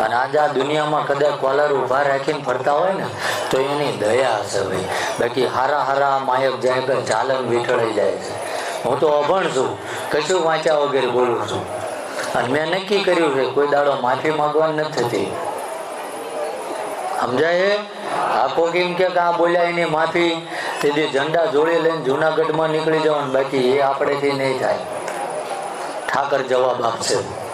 આ દુનિયામાં કદાચ કોલર ઊભા રાખીને ફરતા હોય ને, તો એની દયા હશે ભાઈ. બાકી હારા હારા માયક જાય કે ચાલન વીઠળી જાય છે. હું તો અભણ છું. કશું વાંચ્યા વગેરે બોલું છું. અને મેં નક્કી કર્યું છે, કોઈ દાડો માફી માંગવાની નથી થતી. સમજાય આપો એમ કે આ બોલ્યા એની માફી તેથી ઝંડા જોડી લઈને જુનાગઢમાં નીકળી જવાનું બાકી એ આપણેથી નહીં થાય. ઠાકર જવાબ આપશે.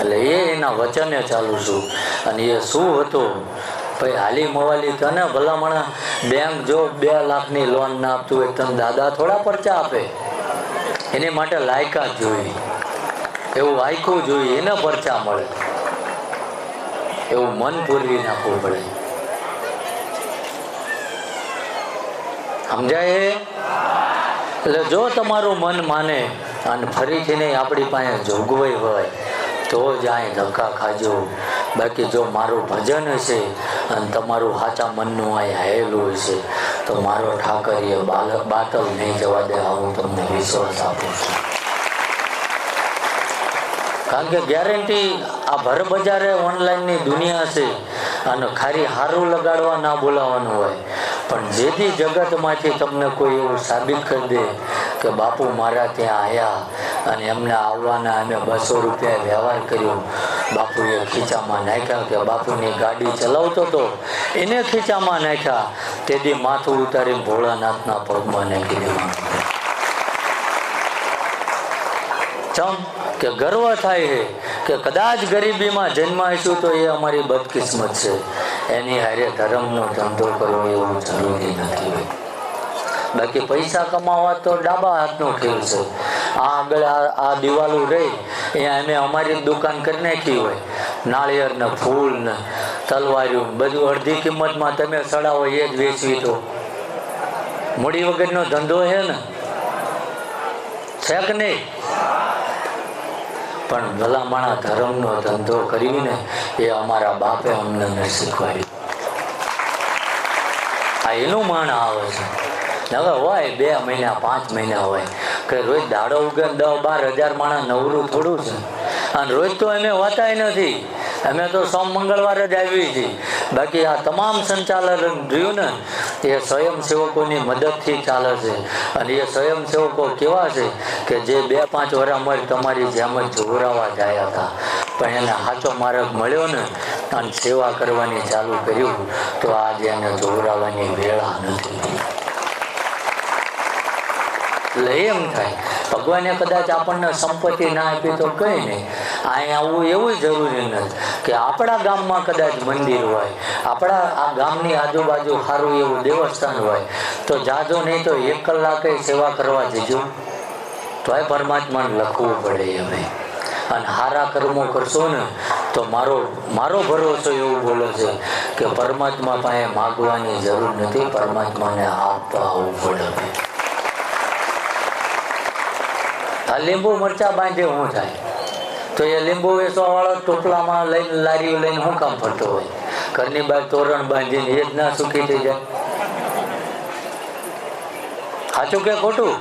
એટલે એ એના વચને ચાલુ છું. અને એ શું હતું? ભાઈ હાલી મોવાલી તને ભલામણ બેંક જો બે લાખની લોન ના આપતું હોય તને દાદા થોડા પરચા આપે. એની માટે લાયકાત જોઈએ એવું વાયકું જોઈએ એને પરચા મળે. એવું મન પૂરવી નાખવું પડે. સમજાય એટલે જો તમારું મન માને અને ફરીથી નહીં આપણી પાસે જોગવાઈ હોય તો જ અહીં ધક્કા ખાજો. બાકી જો મારું ભજન છે અને તમારું સાચા મનનું અહીં આવેલું છે, તો મારો ઠાકર બાલક બાતલ નહીં જવા દે, હું તમને વિશ્વાસ આપું છું. કારણ કે ગેરંટી આ ભર બજારે ઓનલાઈનની દુનિયા છે અને ખાલી હારું લગાડવા ના બોલાવાનું હોય. પણ જેથી જગતમાંથી તમને કોઈ એવું સાબિત કરી દે કે બાપુ મારા ત્યાં આવ્યા અને એમને આવવાના અમે બસો રૂપિયા વ્યવહાર કર્યો. બાપુએ ખીચામાં નાખ્યા કે બાપુની ગાડી ચલાવતો હતો એને ખીચામાં નાખ્યા. તેથી માથું ઉતારી ભોળાનાથના પગમાં નાખી દેવાનું ચમ, કે ગર્વ થાય છે કે કદાચ ગરીબીમાં જન્માઈશું તો એ અમારી બદકિસ્મત છે. એની હારે ધર્મનો ધંધો કરવો એવું જરૂરી નથી. બાકી પૈસા કમાવા તો ડાબા હાથનો ખેલ છે. આ આગળ આ દિવાલો રહી, અહીંયા અમે અમારી દુકાન કરી નાખી હોય. નાળિયેરને ફૂલ ને તલવાર્યું બધું અડધી કિંમતમાં તમે સડાવો, એ જ વેચવી તો. મૂડી વગરનો ધંધો છે ને? છે કે નહીં? પણ ભલામણા ધર્મનો ધંધો કરીને એ અમારા બાપે અમને શીખવાડ્યું. આ એનું માણ આવે છે. હવે હોય બે મહિના, પાંચ મહિના હોય. કે રોજ દાડો ઉગે દસ બાર હજાર માણસ નવરું થોડું છે. અને રોજ તો અમે હોતાય નથી. અમે તો સોમ મંગળવાર જ આવી છીએ. બાકી આ તમામ સંચાલન રહ્યું ને, એ સ્વયંસેવકોની મદદથી ચાલે છે. અને એ સ્વયંસેવકો કેવા છે કે જે બે પાંચ વર્ષ તમારી જેમ જ જોરાવા ગયા હતા. પણ એને સાચો માર્ગ મળ્યો ને, અને સેવા કરવાની ચાલુ કર્યું, તો આજે એને જોરાવાની વેળા નથી. એટલે એમ થાય. ભગવાને કદાચ આપણને સંપત્તિ ના આપી તો કઈ નહીં. અહીંયા આવવું એવું જરૂરી નથી કે આપણા ગામમાં કદાચ મંદિર હોય, આપણા આ ગામની આજુબાજુ સારું એવું દેવસ્થાન હોય, તો જાજો નહીં તો એક કલાકે સેવા કરવા જજો. તોય પરમાત્માને લખવું પડે હવે અને હારા કર્મો કરશો ને, તો મારો મારો ભરોસો એવું બોલો છે કે પરમાત્મા પાસે માગવાની જરૂર નથી, પરમાત્માને આપવા આવવું પડે. આ લીંબુ મરચા બાંધે હું થાય તો એ લીંબુ વેચવા વાળો ટોપલામાં લઈને લારીઓ લઈને હું કામ ફરતો હોય? ઘરની બહાર તોરણ બાંધીને એ જ ના સુખી થઈ જાય. સાચું કે ખોટું?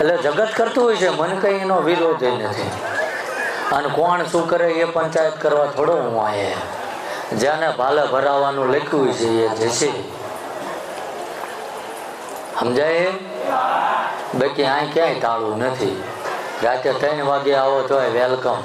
એટલે જગત કરતું હોય છે, મને કઈ એનો વિરોધ નથી. અને કોણ શું કરે એ પંચાયત કરવા થોડો હું આયે. જેને ભાલે ભરાવાનું લખ્યું છે એ જશે. સમજાય? બાકી અહીં ક્યાંય તાળું નથી. રાતે ત્રણ વાગે આવો તોય વેલકમ